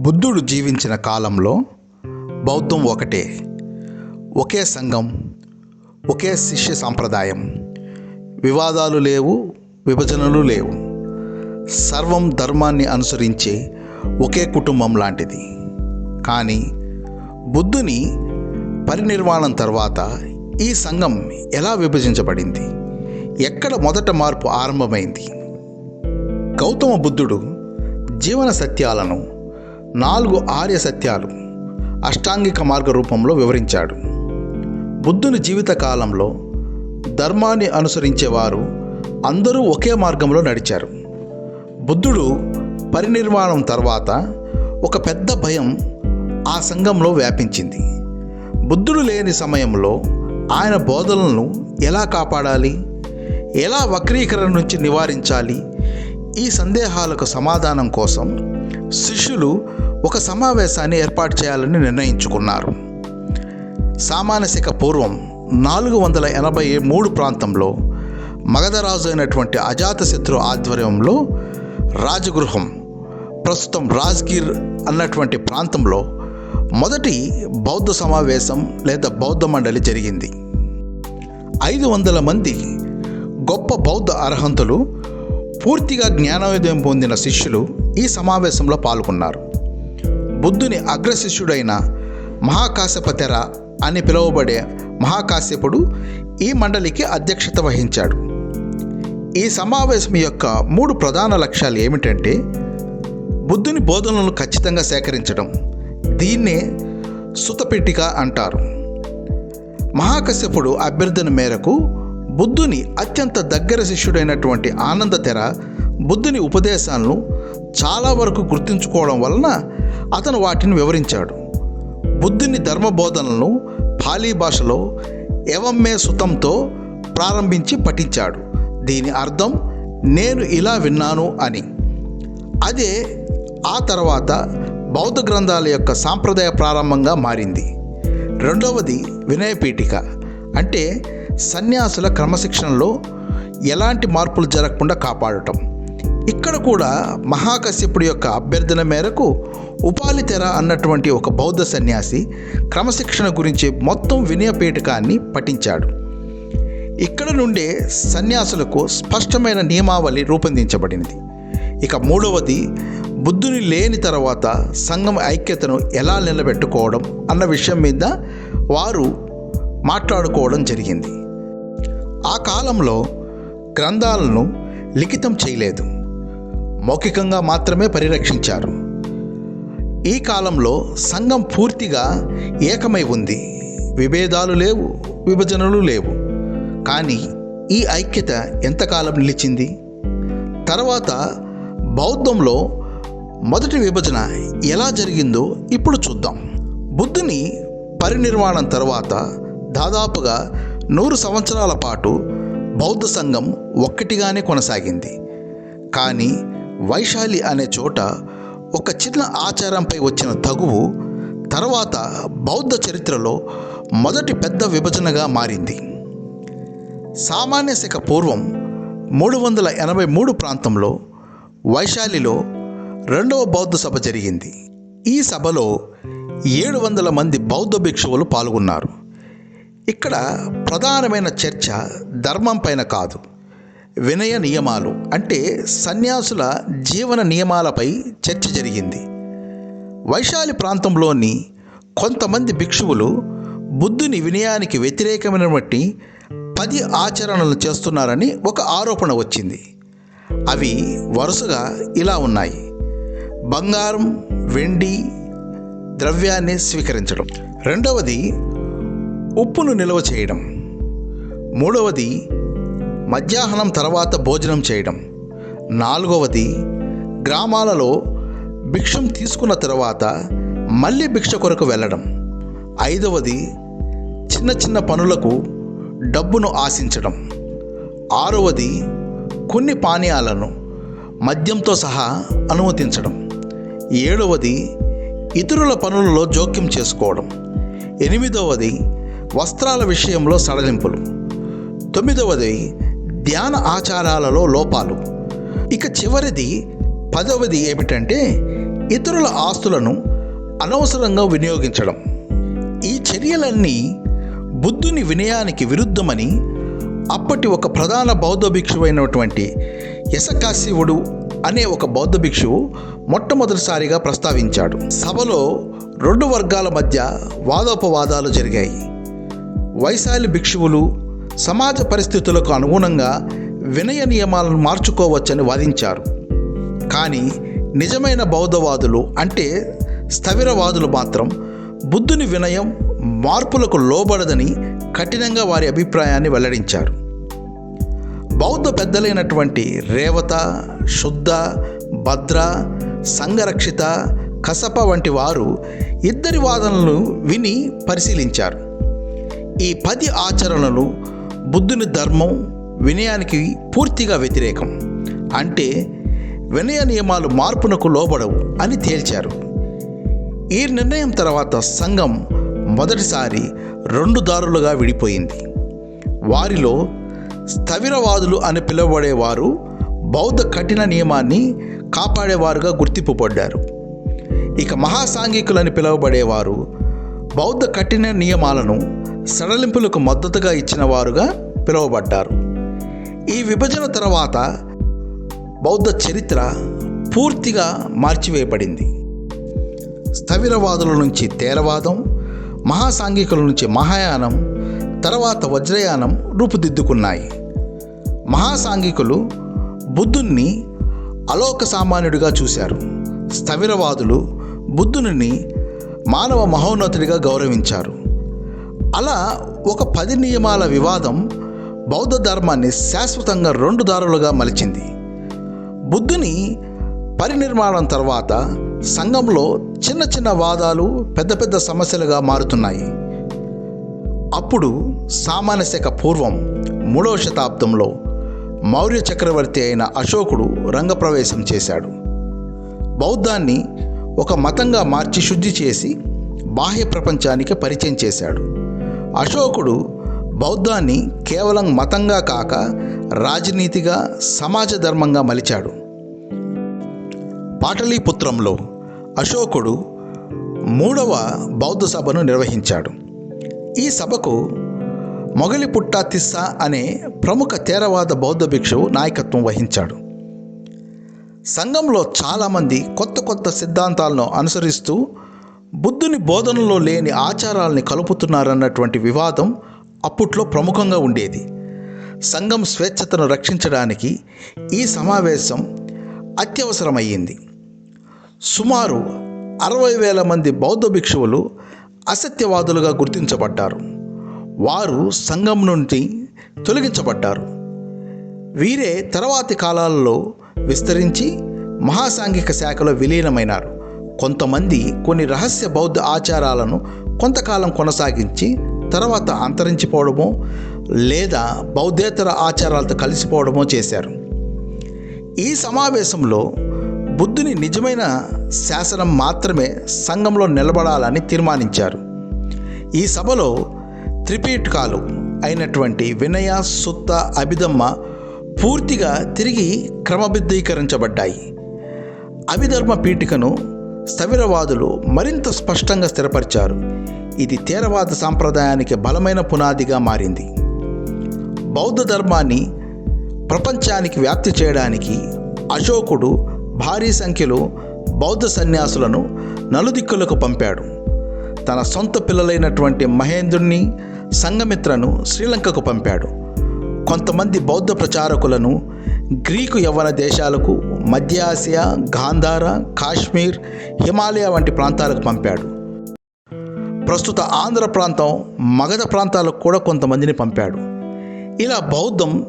బుద్ధుడు జీవించిన కాలంలో బౌద్ధం ఒకటే. ఒకే సంఘం ఒకే శిష్య సాంప్రదాయం. వివాదాలు లేవు విభజనలు లేవు. సర్వం ధర్మాన్ని అనుసరించే ఒకే కుటుంబం లాంటిది. కానీ బుద్ధుని పరినిర్వాణం తర్వాత ఈ సంఘం ఎలా విభజించబడింది? ఎక్కడ మొదట మార్పు ఆరంభమైంది? గౌతమ బుద్ధుడు జీవన సత్యాలను నాలుగు ఆర్య సత్యాలు అష్టాంగిక మార్గ రూపంలో వివరించాడు. బుద్ధుని జీవిత కాలంలో ధర్మాన్ని అనుసరించేవారు అందరూ ఒకే మార్గంలో నడిచారు. బుద్ధుడు పరినిర్వాణం తర్వాత ఒక పెద్ద భయం ఆ సంఘంలో వ్యాపించింది. బుద్ధుడు లేని సమయంలో ఆయన బోధనలను ఎలా కాపాడాలి? ఎలా వక్రీకరణ నుంచి నివారించాలి? ఈ సందేహాలకు సమాధానం కోసం శిష్యులు ఒక సమావేశాన్ని ఏర్పాటు చేయాలని నిర్ణయించుకున్నారు. సామానసిక పూర్వం నాలుగు వందల ఎనభై మూడు ప్రాంతంలో మగధరాజు అయినటువంటి అజాతశత్రు ఆధ్వర్యంలో రాజగృహం ప్రస్తుతం రాజ్గిర్ అన్నటువంటి ప్రాంతంలో మొదటి బౌద్ధ సమావేశం లేదా బౌద్ధ మండలి జరిగింది. ఐదు వందల మంది గొప్ప బౌద్ధ అర్హంతులు పూర్తిగా జ్ఞానోదయం పొందిన శిష్యులు ఈ సమావేశంలో పాల్గొన్నారు. బుద్ధుని అగ్రశిష్యుడైన మహాకాశపతెర అని పిలువబడే మహాకాశ్యపుడు ఈ మండలికి అధ్యక్షత వహించాడు. ఈ సమావేశం యొక్క మూడు ప్రధాన లక్ష్యాలు ఏమిటంటే బుద్ధుని బోధనలను ఖచ్చితంగా సేకరించడం. దీన్నే సుతపెట్టిక అంటారు. మహాకశ్యపుడు అభ్యర్థన మేరకు బుద్ధుని అత్యంత దగ్గర శిష్యుడైనటువంటి ఆనంద తెర బుద్ధుని ఉపదేశాలను చాలా వరకు గుర్తుంచుకోవడం వలన అతను వాటిని వివరించాడు. బుద్ధుని ధర్మ బోధనలను పాలీ భాషలో ఎవమ్మే సుతంతో ప్రారంభించి పఠించాడు. దీని అర్థం నేను ఇలా విన్నాను అని. అదే ఆ తర్వాత బౌద్ధ గ్రంథాల యొక్క సాంప్రదాయ ప్రారంభంగా మారింది. రెండవది వినయపీఠిక. అంటే సన్యాసుల క్రమశిక్షణలో ఎలాంటి మార్పులు జరగకుండా కాపాడటం. ఇక్కడ కూడా మహాకశ్యపుడి యొక్క అభ్యర్థన మేరకు ఉపాలితెర అన్నటువంటి ఒక బౌద్ధ సన్యాసి క్రమశిక్షణ గురించి మొత్తం వినయపేటకాన్ని పఠించాడు. ఇక్కడ నుండే సన్యాసులకు స్పష్టమైన నియమావళి రూపొందించబడింది ఇక మూడవది బుద్ధుని లేని తర్వాత సంఘం ఐక్యతను ఎలా నిలబెట్టుకోవడం అన్న విషయం మీద వారు మాట్లాడుకోవడం జరిగింది. ఆ కాలంలో గ్రంథాలను లిఖితం చేయలేదు. మౌఖికంగా మాత్రమే పరిరక్షించారు. ఈ కాలంలో సంఘం పూర్తిగా ఏకమై ఉంది. విభేదాలు లేవు విభజనలు లేవు. కానీ ఈ ఐక్యత ఎంతకాలం నిలిచింది? తర్వాత బౌద్ధంలో మొదటి విభజన ఎలా జరిగిందో ఇప్పుడు చూద్దాం. బుద్ధుని పరినిర్వాణం తర్వాత దాదాపుగా నూరు సంవత్సరాల పాటు బౌద్ధ సంఘం ఒక్కటిగానే కొనసాగింది. కానీ వైశాలి అనే చోట ఒక చిన్న ఆచారంపై వచ్చిన తగువు తర్వాత బౌద్ధ చరిత్రలో మొదటి పెద్ద విభజనగా మారింది. సామాన్య శక పూర్వం మూడు వందల ఎనభై మూడు ప్రాంతంలో వైశాలిలో రెండవ బౌద్ధ సభ జరిగింది. ఈ సభలో ఏడు వందల మంది బౌద్ధ భిక్షువులు పాల్గొన్నారు. ఇక్కడ ప్రధానమైన చర్చ ధర్మం పైన కాదు. వినయ నియమాలు అంటే సన్యాసుల జీవన నియమాలపై చర్చ జరిగింది. వైశాలి ప్రాంతంలోని కొంతమంది భిక్షువులు బుద్ధుని వినయానికి వ్యతిరేకమైన బట్టి పది ఆచరణలు చేస్తున్నారని ఒక ఆరోపణ వచ్చింది. అవి వరుసగా ఇలా ఉన్నాయి. బంగారం వెండి ద్రవ్యాన్ని స్వీకరించడం. రెండవది ఉప్పును నిల్వ చేయడం. మూడవది మధ్యాహ్నం తర్వాత భోజనం చేయడం. నాలుగవది గ్రామాలలో భిక్షం తీసుకున్న తర్వాత మళ్ళీ భిక్ష కొరకు వెళ్ళడం. ఐదవది చిన్న చిన్న పనులకు డబ్బును ఆశించడం. ఆరవది కొన్ని పానీయాలను మద్యంతో సహా అనుమతించడం. ఏడవది ఇతరుల పనులలో జోక్యం చేసుకోవడం. ఎనిమిదవది వస్త్రాల విషయంలో సడలింపులు. తొమ్మిదవది ధ్యాన ఆచారాలలో లోపాలు. ఇక చివరిది పదవది ఏమిటంటే ఇతరుల ఆస్తులను అనవసరంగా వినియోగించడం. ఈ చర్యలన్నీ బుద్ధుని వినయానికి విరుద్ధమని అప్పటి ఒక ప్రధాన బౌద్ధ భిక్షువు అయినటువంటి యశకాశివుడు అనే ఒక బౌద్ధ భిక్షువు మొట్టమొదటిసారిగా ప్రస్తావించాడు. సభలో రెండు వర్గాల మధ్య వాదోపవాదాలు జరిగాయి. వైశాలి భిక్షువులు సమాజ పరిస్థితులకు అనుగుణంగా వినయ నియమాలను మార్చుకోవచ్చని వాదించారు. కానీ నిజమైన బౌద్ధవాదులు అంటే స్థవిరవాదులు మాత్రం బుద్ధుని వినయం మార్పులకు లోబడదని కఠినంగా వారి అభిప్రాయాన్ని వెల్లడించారు. బౌద్ధ పెద్దలైనటువంటి రేవత శుద్ధ భద్ర సంఘరక్షిత కసప వంటి వారు ఇద్దరి వాదనలను విని పరిశీలించారు. ఈ పది ఆచరణలు బుద్ధుని ధర్మం వినయానికి పూర్తిగా వ్యతిరేకం. అంటే వినయ నియమాలు మార్పునకు లోబడవు అని తేల్చారు. ఈ నిర్ణయం తర్వాత సంఘం మొదటిసారి రెండు దారులుగా విడిపోయింది. వారిలో స్థవిరవాదులు అని పిలువబడేవారు బౌద్ధ కఠిన నియమాన్ని కాపాడేవారుగా గుర్తింపు పడ్డారు ఇక మహాసాంఘికులని పిలువబడేవారు బౌద్ధ కఠిన నియమాలను సడలింపులకు మద్దతుగా ఇచ్చిన వారుగా పిలువబడ్డారు. ఈ విభజన తర్వాత బౌద్ధ చరిత్ర పూర్తిగా మార్చివేయబడింది. స్థవిరవాదుల నుంచి తేరవాదం మహాసాంఘికుల నుంచి మహాయానం తర్వాత వజ్రయానం రూపుదిద్దుకున్నాయి. మహాసాంఘికులు బుద్ధుణ్ణి అలోక సామాన్యుడిగా చూశారు. స్థవిరవాదులు బుద్ధుని మానవ మహోన్నతుడిగా గౌరవించారు. అలా ఒక పది నియమాల వివాదం బౌద్ధ ధర్మాన్ని శాశ్వతంగా రెండు దారులుగా మలిచింది. బుద్ధుని పరినిర్మాణం తర్వాత సంఘంలో చిన్న చిన్న వాదాలు పెద్ద పెద్ద సమస్యలుగా మారుతున్నాయి. అప్పుడు సామాన్యశక పూర్వం మూడవ శతాబ్దంలో మౌర్య చక్రవర్తి అయిన అశోకుడు రంగప్రవేశం చేశాడు. బౌద్ధాన్ని ఒక మతంగా మార్చి శుద్ధి చేసి బాహ్య ప్రపంచానికి పరిచయం చేశాడు. అశోకుడు బౌద్ధాన్ని కేవలం మతంగా కాక రాజనీతిగా సమాజ ధర్మంగా మలిచాడు. పాటలీపుత్రంలో అశోకుడు మూడవ బౌద్ధ సభను నిర్వహించాడు. ఈ సభకు మొగలిపుట్ట తిస్సా అనే ప్రముఖ తేరవాద బౌద్ధ భిక్షువు నాయకత్వం వహించాడు. సంఘంలో చాలామంది కొత్త కొత్త సిద్ధాంతాలను అనుసరిస్తూ బుద్ధుని బోధనలో లేని ఆచారాల్ని కలుపుతున్నారన్నటువంటి వివాదం అప్పట్లో ప్రముఖంగా ఉండేది. సంఘం స్వేచ్ఛతను రక్షించడానికి ఈ సమావేశం అత్యవసరమయ్యింది. సుమారు అరవై వేల మంది బౌద్ధ భిక్షువులు అసత్యవాదులుగా గుర్తించబడ్డారు. వారు సంఘం నుండి తొలగించబడ్డారు. వీరే తర్వాతి కాలాలలో విస్తరించి మహాసాంఘిక శాఖలో విలీనమైనారు. కొంతమంది కొన్ని రహస్య బౌద్ధ ఆచారాలను కొంతకాలం కొనసాగించి తర్వాత అంతరించిపోవడమో లేదా బౌద్ధేతర ఆచారాలతో కలిసిపోవడమో చేశారు. ఈ సమావేశంలో బుద్ధుని నిజమైన శాసనం మాత్రమే సంఘంలో నిలబడాలని తీర్మానించారు. ఈ సభలో త్రిపీఠకాలు అయినటువంటి వినయ సుత్త అభిధమ్మ పూర్తిగా తిరిగి క్రమబద్ధీకరించబడ్డాయి. అభిధర్మ పీఠికను స్థవిరవాదులు మరింత స్పష్టంగా స్థిరపరిచారు. ఇది తీరవాద సాంప్రదాయానికి బలమైన పునాదిగా మారింది. బౌద్ధ ధర్మాన్ని ప్రపంచానికి వ్యాప్తి చేయడానికి అశోకుడు భారీ సంఖ్యలో బౌద్ధ సన్యాసులను నలుదిక్కులకు పంపాడు. తన సొంత పిల్లలైనటువంటి మహేంద్రుణ్ణి సంగమిత్రను శ్రీలంకకు పంపాడు. కొంతమంది బౌద్ధ ప్రచారకులను గ్రీకు యవ్వన దేశాలకు మధ్య ఆసియా గాంధార కాశ్మీర్ హిమాలయ వంటి ప్రాంతాలకు పంపాడు. ప్రస్తుత ఆంధ్ర ప్రాంతం మగధ ప్రాంతాలకు కూడా కొంతమందిని పంపాడు. ఇలా బౌద్ధం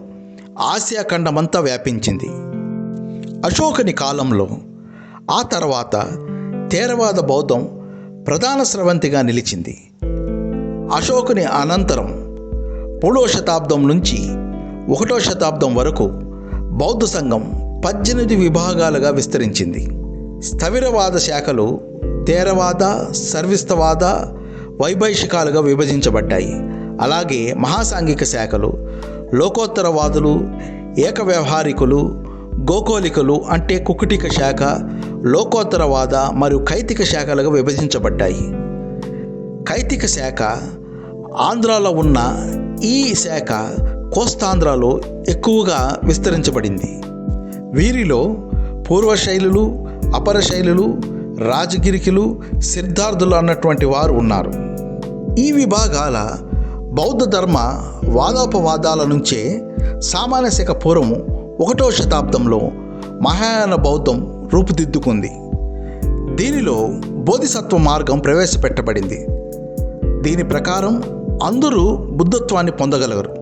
ఆసియా ఖండమంతా వ్యాపించింది. అశోకుని కాలంలో ఆ తర్వాత థేరవాద బౌద్ధం ప్రధాన స్రవంతిగా నిలిచింది. అశోకుని అనంతరం మూడవ శతాబ్దం నుంచి ఒకటో శతాబ్దం వరకు బౌద్ధ సంఘం పద్దెనిమిది విభాగాలుగా విస్తరించింది. స్థవిరవాద శాఖలు తేరవాద సర్విస్తవాద వైభైషికాలుగా విభజించబడ్డాయి. అలాగే మహాసాంఘిక శాఖలు లోకోత్తరవాదులు ఏకవ్యవహారికులు గోకోలికలు అంటే కుకుటిక శాఖ లోకోత్తరవాద మరియు కైతిక శాఖలుగా విభజించబడ్డాయి. కైతిక శాఖ ఆంధ్రాలో ఉన్న ఈ శాఖ కోస్తాంధ్రలో ఎక్కువగా విస్తరించబడింది. వీరిలో పూర్వ శైలులు అపర శైలులు రాజగిరికిలు సిద్ధార్థులు అన్నటువంటి వారు ఉన్నారు. ఈ విభాగాల బౌద్ధ ధర్మ వాదోపవాదాల నుంచే సామాన్యశక పూర్వం ఒకటో శతాబ్దంలో మహాయాన బౌద్ధం రూపుదిద్దుకుంది. దీనిలో బోధిసత్వ మార్గం ప్రవేశపెట్టబడింది. దీని ప్రకారం అందరూ బుద్ధత్వాన్ని పొందగలరు.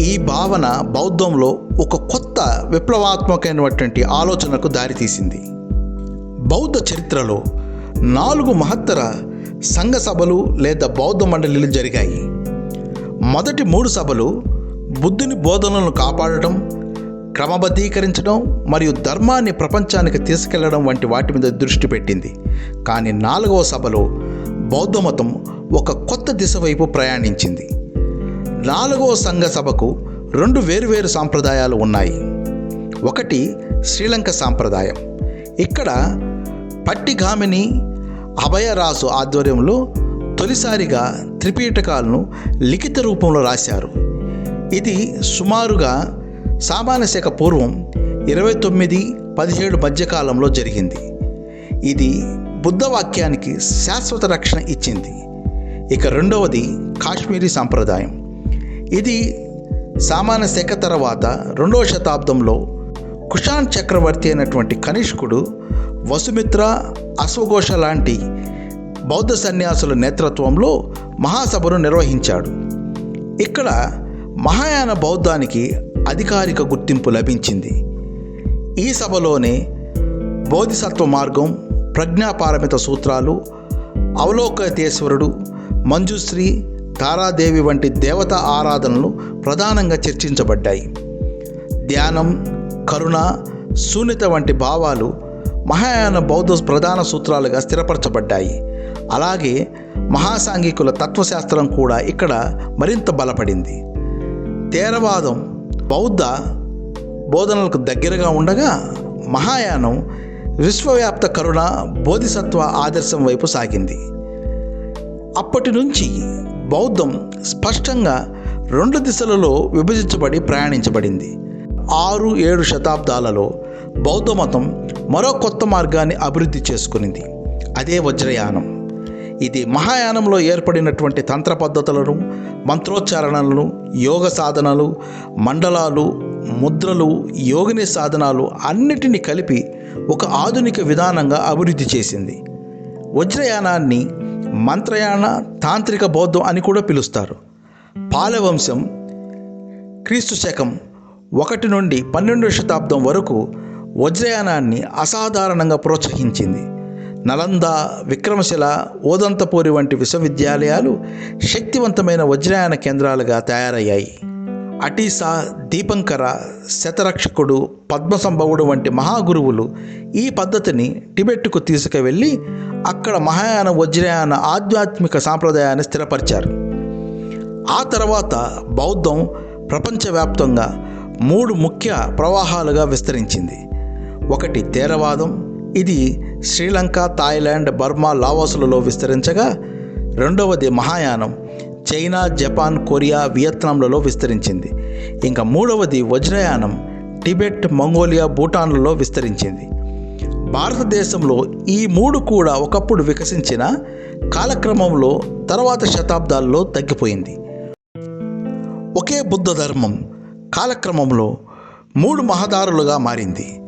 ఈ భావన బౌద్ధంలో ఒక కొత్త విప్లవాత్మకమైనటువంటి ఆలోచనకు దారితీసింది. బౌద్ధ చరిత్రలో నాలుగు మహత్తర సంఘ సభలు లేదా బౌద్ధ మండలిలు జరిగాయి. మొదటి మూడు సభలు బుద్ధుని బోధనలను కాపాడటం క్రమబద్ధీకరించడం మరియు ధర్మాన్ని ప్రపంచానికి తీసుకెళ్ళడం వంటి వాటి మీద దృష్టి పెట్టింది. కానీ నాలుగవ సభలో బౌద్ధ మతం ఒక కొత్త దిశ వైపు ప్రయాణించింది. నాలుగవ సంఘ సభకు రెండు వేరువేరు సాంప్రదాయాలు ఉన్నాయి. ఒకటి శ్రీలంక సాంప్రదాయం. ఇక్కడ పట్టిగామిని అభయరాసు ఆధ్వర్యంలో తొలిసారిగా త్రిపీఠకాలను లిఖిత రూపంలో రాశారు. ఇది సుమారుగా సామాన్య పూర్వం ఇరవై తొమ్మిది పదిహేడు మధ్యకాలంలో జరిగింది. ఇది బుద్ధ వాక్యానికి శాశ్వత రక్షణ ఇచ్చింది. ఇక రెండవది కాశ్మీరీ సాంప్రదాయం. ఇది సామాన్య శక తర్వాత రెండవ శతాబ్దంలో కుషాన్ చక్రవర్తి అయినటువంటి కనిష్కుడు వసుమిత్ర అశ్వఘోష లాంటి బౌద్ధ సన్యాసుల నేతృత్వంలో మహాసభను నిర్వహించాడు. ఇక్కడ మహాయాన బౌద్ధానికి అధికారిక గుర్తింపు లభించింది. ఈ సభలోనే బోధిసత్వ మార్గం ప్రజ్ఞాపారమిత సూత్రాలు అవలోకతేశ్వరుడు మంజుశ్రీ తారాదేవి వంటి దేవతా ఆరాధనలు ప్రధానంగా చర్చించబడ్డాయి. ధ్యానం కరుణ శూన్యత వంటి భావాలు మహాయాన బౌద్ధ ప్రధాన సూత్రాలుగా స్థిరపరచబడ్డాయి. అలాగే మహాసాంఘికుల తత్వశాస్త్రం కూడా ఇక్కడ మరింత బలపడింది. తేరవాదం బౌద్ధ బోధనలకు దగ్గరగా ఉండగా మహాయానం విశ్వవ్యాప్త కరుణ బోధిసత్వ ఆదర్శం వైపు సాగింది. అప్పటి నుంచి బౌద్ధం స్పష్టంగా రెండు దిశలలో విభజించబడి ప్రయాణించబడింది. ఆరు ఏడు శతాబ్దాలలో బౌద్ధ మతం మరో కొత్త మార్గాన్ని అభివృద్ధి చేసుకునింది. అదే వజ్రయానం. ఇది మహాయానంలో ఏర్పడినటువంటి తంత్ర పద్ధతులను మంత్రోచ్చారణలను యోగ సాధనలు మండలాలు ముద్రలు యోగిని సాధనాలు అన్నిటినీ కలిపి ఒక ఆధునిక విధానంగా అభివృద్ధి చేసింది. వజ్రయానాన్ని మంత్రయాన తాంత్రిక బౌద్ధం అని కూడా పిలుస్తారు. పాలవంశం క్రీస్తు శకం ఒకటి నుండి పన్నెండవ శతాబ్దం వరకు వజ్రయానాన్ని అసాధారణంగా ప్రోత్సహించింది. నలంద విక్రమశిల ఓదంతపూరి వంటి విశ్వవిద్యాలయాలు శక్తివంతమైన వజ్రయాన కేంద్రాలుగా తయారయ్యాయి. అటీసా దీపంకర శతరక్షకుడు పద్మసంభవుడు వంటి మహాగురువులు ఈ పద్ధతిని టిబెట్కు తీసుకువెళ్ళి అక్కడ మహాయాన వజ్రయాన ఆధ్యాత్మిక సాంప్రదాయాన్ని స్థిరపరిచారు. ఆ తర్వాత బౌద్ధం ప్రపంచవ్యాప్తంగా మూడు ముఖ్య ప్రవాహాలుగా విస్తరించింది. ఒకటి తేరవాదం ఇది శ్రీలంక థాయిలాండ్ బర్మా లావోసులలో విస్తరించగా రెండవది మహాయానం. చైనా జపాన్ కొరియా వియత్నాంలలో విస్తరించింది. ఇంకా మూడవది వజ్రయానం టిబెట్ మంగోలియా భూటాన్లలో విస్తరించింది. భారతదేశంలో ఈ మూడు కూడా ఒకప్పుడు వికసించిన కాలక్రమంలో తర్వాత శతాబ్దాల్లో తగ్గిపోయింది. ఒకే బుద్ధ ధర్మం కాలక్రమంలో మూడు మహదారులుగా మారింది.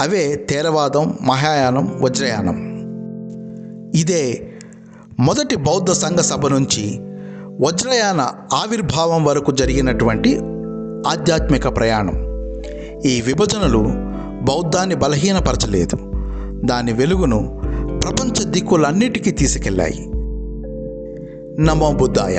అవే తేరవాదం మహాయానం వజ్రయానం. ఇదే మొదటి బౌద్ధ సంఘ సభ నుంచి వజ్రయాన ఆవిర్భావం వరకు జరిగినటువంటి ఆధ్యాత్మిక ప్రయాణం. ఈ విభజనలు బౌద్ధాన్ని బలహీనపరచలేదు. దాని వెలుగును ప్రపంచ దిక్కులన్నిటికీ తీసుకెళ్ళాయి. నమో బుద్ధాయ.